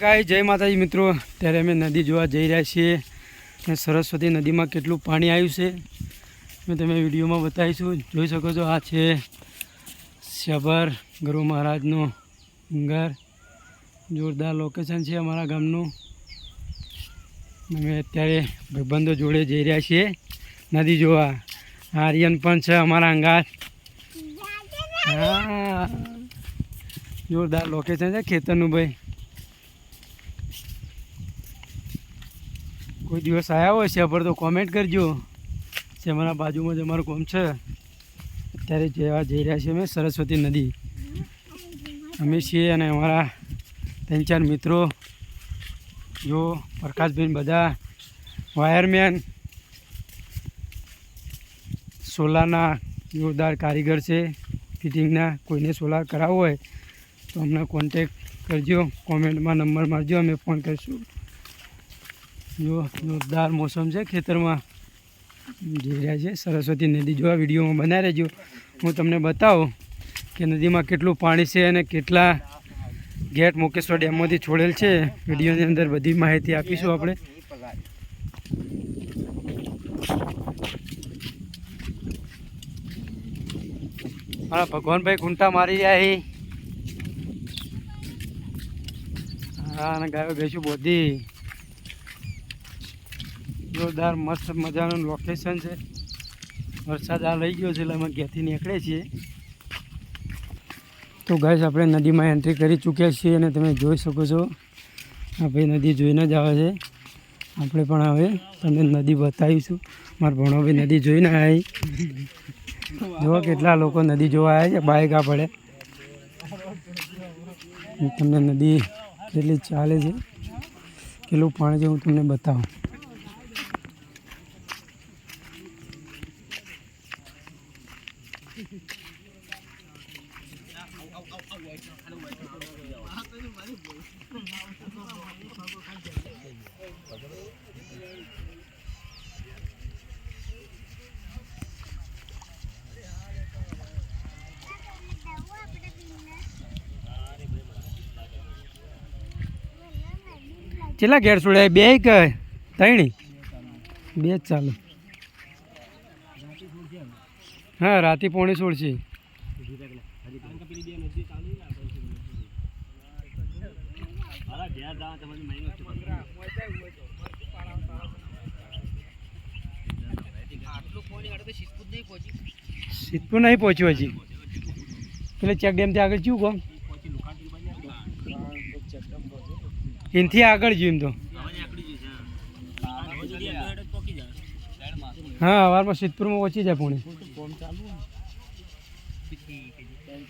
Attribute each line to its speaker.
Speaker 1: ગાય જય માતાજી મિત્રો. ત્યારે અમે નદી જોવા જઈ રહ્યા છીએ અને સરસ્વતી નદીમાં કેટલું પાણી આવ્યું છે મેં તમે વિડીયોમાં બતાવીશું. જોઈ શકો છો આ છે શબર ગુરુ મહારાજનું ઘર. જોરદાર લોકેશન છે અમારા ગામનું. અમે અત્યારે ભાઈબંધો જોડે જઈ રહ્યા છીએ નદી જોવા. આર્યન પણ છે અમારા અંગાત. હા. જોરદાર લોકેશન છે ખેતરનું ભાઈ. કોઈ દિવસ આવ્યા હોય પર તો કોમેન્ટ કરજો. અમારા બાજુમાં જ અમારું કોમ છે. અત્યારે જેવા જઈ રહ્યા છીએ અમે સરસ્વતી નદી. અમે છીએ અને અમારા ત્રણ ચાર મિત્રો, જો પ્રકાશબેન બધા, વાયરમેન સોલારના જોરદાર કારીગર છે. ફિટિંગના કોઈને સોલાર કરાવવો હોય તો અમને કોન્ટેક કરજો કોમેન્ટમાં નંબર મારજો, અમે ફોન કરીશું. જો જોરદાર મોસમ છે ખેતરમાં. જઈ રહ્યા છે, સરસ્વતી નદી જોવા વિડીયોમાં બનાવી રહેજો હું તમને બતાવું કે નદીમાં કેટલું પાણી છે અને કેટલા ગેટ મુકેશ્વર ડેમમાંથી છોડેલ છે. વિડીયોની અંદર બધી માહિતી આપીશું આપણે. હા, ભગવાનભાઈ ઘૂંટા મારી રહ્યા હા, અને ગાયો બેસું બધી. જોરદાર મસ્ત મજાનું લોકેશન છે. વરસાદ આ લઈ ગયો છે, એટલે અમે ઘેરથી નીકળે છીએ. તો ગાઈસ આપણે નદીમાં એન્ટ્રી કરી ચૂક્યા છીએ અને તમે જોઈ શકો છો. આ ભાઈ નદી જોઈને જ આવે છે. આપણે પણ હવે તમને નદી બતાવીશું. મારા ભણોભાઈ નદી જોઈને આવી જુઓ કેટલા લોકો નદી જોવા આવ્યા છે. બાઇક આ પડે. તમને નદી કેટલી ચાલે છે. કેટલું પાણી છે હું તમને બતાવું. કેટલા ઘેર છોડ્યા બે કે ત્રણી બે ચાલુ. હા, રાતે પોણી છોડશે સિદ્ધપુર નહીં પહોંચ્યું હજી. એટલે ચેક ડેમથી આગળ જ્યું કોમ? એનથી આગળ જ્યું તો. હા સવારમાં સિદ્ધપુરમાં પહોંચી જાય પુણે.